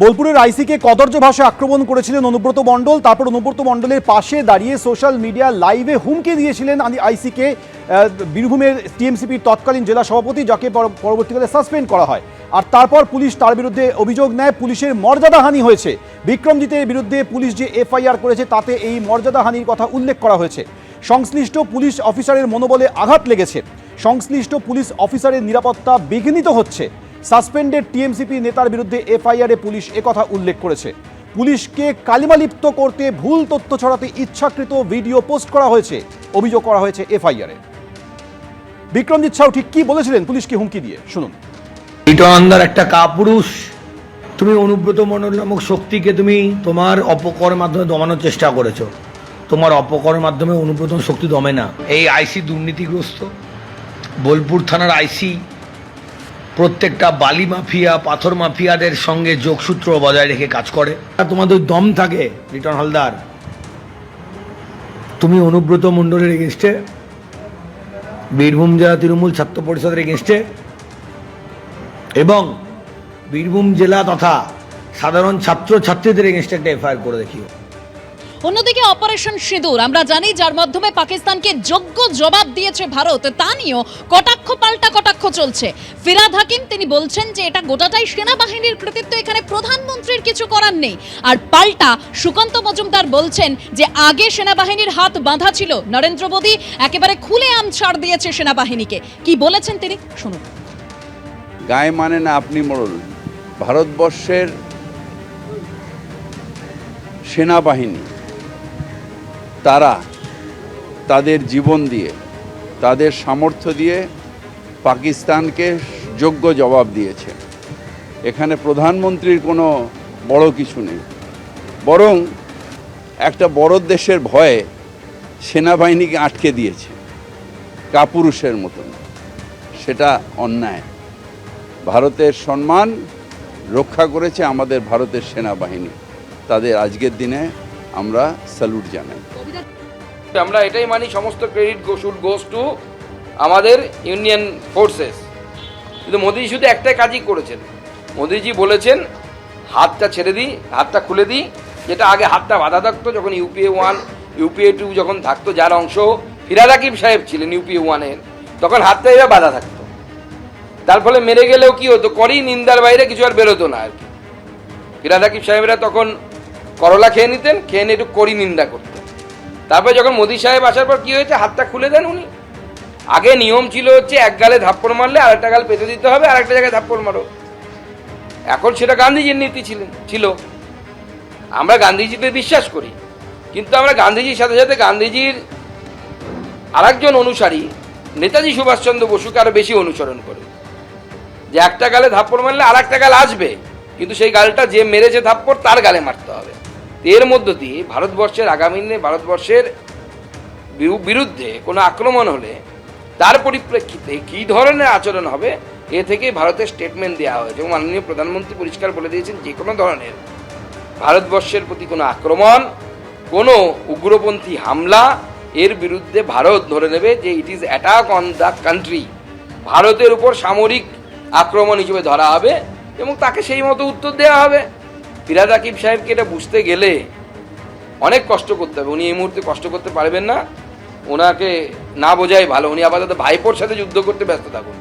বোলপুরের আইসিকে কদর্য ভাষায় আক্রমণ করেছিলেন অনুব্রত মণ্ডল, তারপর অনুব্রত মণ্ডলের পাশে দাঁড়িয়ে সোশ্যাল মিডিয়া লাইভে হুমকি দিয়েছিলেন আইসিকে বীরভূমের টিএমসিপির তৎকালীন জেলা সভাপতি, যাকে পর- পরবর্তীকালে সাসপেন্ড করা হয়। আর তারপর পুলিশ তার বিরুদ্ধে অভিযোগ নেয়, পুলিশের মর্যাদাহানি হয়েছে। বিক্রমজিতের বিরুদ্ধে পুলিশ যে এফআইআর করেছে, তাতে এই মর্যাদাহানির কথা উল্লেখ করা হয়েছে। সংশ্লিষ্ট পুলিশ অফিসারের মনোবলে আঘাত লেগেছে। সংশ্লিষ্ট পুলিশ অফিসারের নিরাপত্তা বিঘ্নিত হচ্ছে। সাসপেন্ডেড টিএমসিপি নেতার বিরুদ্ধে এফআইআরে পুলিশ একথা উল্লেখ করেছে। পুলিশকে কালিমালিপ্ত করতে ভুল তথ্য ছড়াতে ইচ্ছাকৃত ভিডিও পোস্ট করা হয়েছে। অভিযোগ করা হয়েছে এফআইআরে। বিক্রমজিৎ সাউ ঠিক কি বলেছিলেন? পুলিশকে হুমকি দিয়ে। শুনুন। ইটনন্দার একটা কাপুরুষ। তুমি অনুব্রত মণ্ডল নামক শক্তিকে তুমি তোমার অপকর মাধ্যমে দমানোর চেষ্টা করেছ। তোমার অপকর মাধ্যমে অনুব্রত শক্তি দমে না। এই আইসি দুর্নীতিগ্রস্ত। বোলপুর থানার আইসি প্রত্যেকটা বালি মাফিয়া, পাথর মাফিয়াদের সঙ্গে যোগসূত্র বজায় রেখে কাজ করে। আর তোমাদের দম থাকে রিটন হালদার। তুমি অনুব্রত মণ্ডলের এগেনস্টে, বীরভূম জেলা তৃণমূল ছাত্র পরিষদের এগেনস্টে এবং বীরভূম জেলা তথা সাধারণ ছাত্র ছাত্রীদের এগেনস্টে একটা এফআইআর করে দেখিও। অন্যদিকে অপারেশন সিঁদুর, আমরা জানি যার মাধ্যমে পাকিস্তানকে যোগ্য জবাব দিয়েছে ভারত, তা নিয়েও কটাক্ষ পাল্টা কটাক্ষ চলছে। ফিরাদ হাকিম, তিনি বলছেন যে এটা গোটাটাই সেনাবাহিনীর কৃতিত্ব, এখানে প্রধানমন্ত্রীর কিছু করার নেই। আর পাল্টা সুকান্ত মজুমদার বলছেন যে আগে সেনাবাহিনীর হাত বাঁধা ছিল, নরেন্দ্র মোদী একেবারে খুলে আম ছাড় দিয়েছে সেনাবাহিনীকে। কি বলেছেন তিনি? শুনুন। গায়ে মানে না আপনি মোড়ল ভারতবর্ষের সেনাবাহিনী তারা তাদের জীবন দিয়ে, তাদের সামর্থ্য দিয়ে পাকিস্তানকে যোগ্য জবাব দিয়েছে। এখানে প্রধানমন্ত্রীর কোনো বড় কিছু নেই। বরং একটা বড় দেশের ভয়ে সেনাবাহিনীকে আটকে দিয়েছে, কাপুরুষের মতন। সেটা অন্যায়। ভারতের সম্মান রক্ষা করেছে আমাদের ভারতের সেনাবাহিনী। তাদের আজকের দিনে আমরা স্যালুট জানাই। আমরা এটাই মানি, সমস্ত ক্রেডিট শুড গোস টু আমাদের ইউনিয়ন ফোর্সেস কিন্তু মোদিজি শুধু একটাই কাজই করেছেন। মোদিজি বলেছেন, হাতটা ছেড়ে দিই, হাতটা খুলে দিই, যেটা আগে হাতটা বাধা থাকতো, যখন ইউপিএ ওয়ান ইউপিএ টু যখন থাকতো, যার অংশ ফিরাদ হাকিম সাহেব ছিলেন ইউপিএ ওয়ানের তখন হাতটা এবার বাধা থাকতো। তার ফলে মেরে গেলেও কি হতো? করেই নিন্দার বাইরে কিছু আর বেরোতো না আর কি। ফিরাদ হাকিম সাহেবরা তখন করলা খেয়ে নিতেন, খেয়ে নিয়ে একটু করি নিন্দা করতেন। তারপরে যখন মোদী সাহেব আসার পর কি হয়েছে, হাতটা খুলে দেন উনি। আগে নিয়ম ছিল হচ্ছে এক গালে ধাপ্পড় মারলে আরেকটা গাল পেতে দিতে হবে, আরেকটা জায়গায় ধাপ্পড় মারো। এখন সেটা গান্ধীজির নীতি ছিলেন, ছিল। আমরা গান্ধীজিতে বিশ্বাস করি, কিন্তু আমরা গান্ধীজির সাথে সাথে গান্ধীজির আরেকজন অনুসারী, নেতাজি সুভাষচন্দ্র বসুকে আরও বেশি অনুসরণ করে। যে একটা গালে ধাপ্পড় মারলে আর একটা গাল আসবে, কিন্তু সেই গালটা যে মেরেছে ধাপ্পড় তার গালে মারতে হবে। এর মধ্য দিয়ে ভারতবর্ষের আগামী দিনে ভারতবর্ষের বিরু- বিরুদ্ধে কোনো আক্রমণ হলে তার পরিপ্রেক্ষিতে কী ধরনের আচরণ হবে, এ থেকে ভারতের স্টেটমেন্ট দেওয়া হয়েছে এবং মাননীয় প্রধানমন্ত্রী পরিষ্কার বলে দিয়েছেন যে কোনো ধরনের ভারতবর্ষের প্রতি কোনো আক্রমণ, কোনো উগ্রপন্থী হামলা, এর বিরুদ্ধে ভারত ধরে নেবে যে it is attack on the country ভারতের উপর সামরিক আক্রমণ হিসেবে ধরা হবে এবং তাকে সেই মতো উত্তর দেওয়া হবে। ফিরাদ আকিব সাহেবকে এটা বুঝতে গেলে অনেক কষ্ট করতে হবে। উনি এই মুহূর্তে কষ্ট করতে পারবেন না। ওনাকে না বোঝাই ভালো। উনি আপাতত ভাইপোর সাথে যুদ্ধ করতে ব্যস্ত থাকুন।